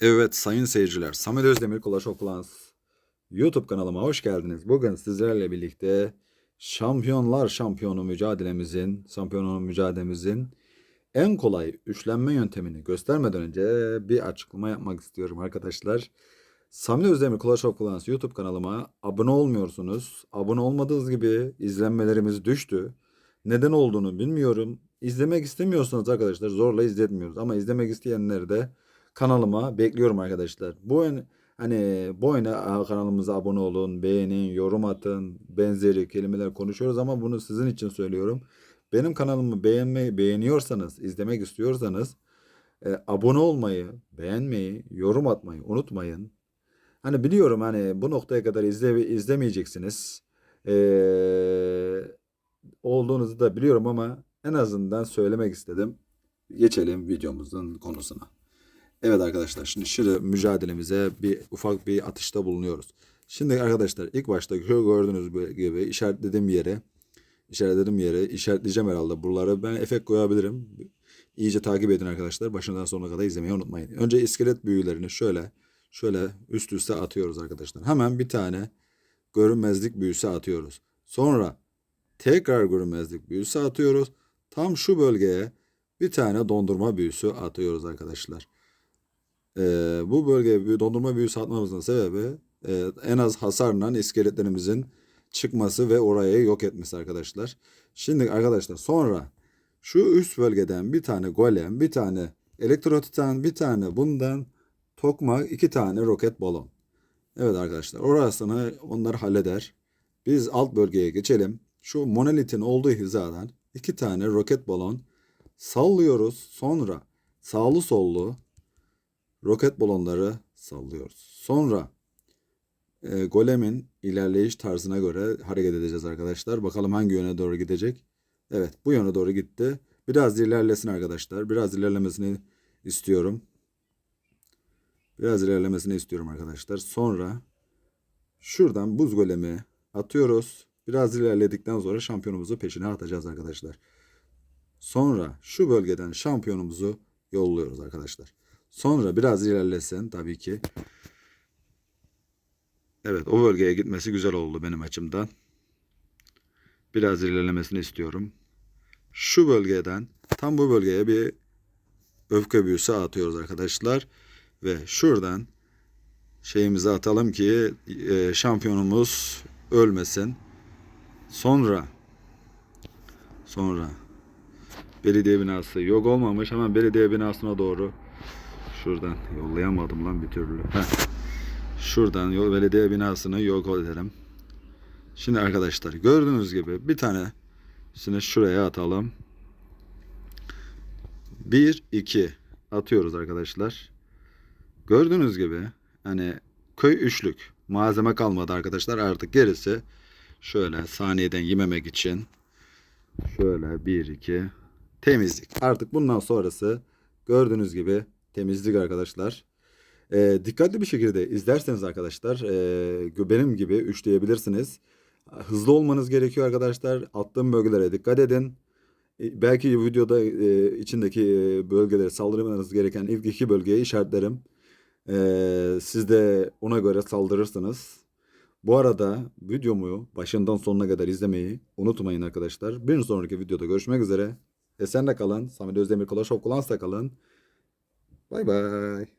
Evet sayın seyirciler, Samet Özdemir Clash of Clans YouTube kanalıma hoş geldiniz. Bugün sizlerle birlikte Şampiyonlar Şampiyonu mücadelemizin, şampiyonu mücadelemizin en kolay üçlenme yöntemini göstermeden önce bir açıklama yapmak istiyorum arkadaşlar. Samet Özdemir Clash of Clans YouTube kanalıma abone olmuyorsunuz. Abone olmadığınız gibi izlenmelerimiz düştü. Neden olduğunu bilmiyorum. İzlemek istemiyorsanız arkadaşlar zorla izletmiyoruz. Ama izlemek isteyenleri de kanalıma bekliyorum arkadaşlar. Bu hani bu oyuna kanalımıza abone olun, beğenin, yorum atın, benzeri kelimeler konuşuyoruz ama bunu sizin için söylüyorum. Benim kanalımı beğenmeyi beğeniyorsanız, izlemek istiyorsanız e, abone olmayı, beğenmeyi, yorum atmayı unutmayın. Hani biliyorum hani bu noktaya kadar izle, izlemeyeceksiniz. Ee, olduğunuzu da biliyorum ama en azından söylemek istedim. Geçelim videomuzun konusuna. Evet arkadaşlar şimdi şimdi mücadelemize bir ufak bir atışta bulunuyoruz. Şimdi arkadaşlar ilk başta gördüğünüz gibi işaretlediğim yere işaretlediğim yere işaretleyeceğim herhalde buraları ben efekt koyabilirim. İyice takip edin arkadaşlar. Başından sonuna kadar izlemeyi unutmayın. Önce iskelet büyülerini şöyle şöyle üst üste atıyoruz arkadaşlar. Hemen bir tane görünmezlik büyüsü atıyoruz. Sonra tekrar görünmezlik büyüsü atıyoruz. Tam şu bölgeye bir tane dondurma büyüsü atıyoruz arkadaşlar. Ee, bu bölgeye dondurma büyüsü atmamızın sebebi e, en az hasarla iskeletlerimizin çıkması ve orayı yok etmesi arkadaşlar. Şimdi arkadaşlar sonra şu üst bölgeden bir tane golem, bir tane elektrotitan, bir tane bundan tokmak, iki tane roket balon. Evet arkadaşlar orasını onlar halleder. Biz alt bölgeye geçelim. Şu monolitin olduğu hizadan iki tane roket balon sallıyoruz. Sonra sağlı sollu roket balonları sallıyoruz. Sonra e, golemin ilerleyiş tarzına göre hareket edeceğiz arkadaşlar. Bakalım hangi yöne doğru gidecek. Evet bu yöne doğru gitti. Biraz ilerlesin arkadaşlar. Biraz ilerlemesini istiyorum. Biraz ilerlemesini istiyorum arkadaşlar. Sonra şuradan buz golemi atıyoruz. Biraz ilerledikten sonra şampiyonumuzu peşine atacağız arkadaşlar. Sonra şu bölgeden şampiyonumuzu yolluyoruz arkadaşlar. Sonra biraz ilerlesin tabii ki. Evet o bölgeye gitmesi güzel oldu benim açımdan. Biraz ilerlemesini istiyorum. Şu bölgeden tam bu bölgeye bir öfke büyüsü atıyoruz arkadaşlar. Ve şuradan şeyimizi atalım ki e, şampiyonumuz ölmesin. Sonra sonra belediye binası yok olmamış. Hemen belediye binasına doğru şuradan yollayamadım lan bir türlü. Heh. Şuradan yol belediye binasını yok edelim. Şimdi arkadaşlar gördüğünüz gibi bir tane şimdi şuraya atalım. 1 2 atıyoruz arkadaşlar. Gördüğünüz gibi hani köy üçlük malzeme kalmadı arkadaşlar artık gerisi şöyle saniyeden yememek için şöyle 1 2 temizlik. Artık bundan sonrası gördüğünüz gibi temizlik arkadaşlar. Ee, dikkatli bir şekilde izlerseniz arkadaşlar e, benim gibi üçleyebilirsiniz. Hızlı olmanız gerekiyor arkadaşlar. Attığım bölgelere dikkat edin. E, Belki videoda e, içindeki e, bölgelere saldırmanız gereken ilk iki bölgeyi işaretlerim. E, siz de ona göre saldırırsınız. Bu arada videomu başından sonuna kadar izlemeyi unutmayın arkadaşlar. Bir sonraki videoda görüşmek üzere. Esenle kalın. Samet Özdemir Clash of Clans'ta kalın. Bye bye.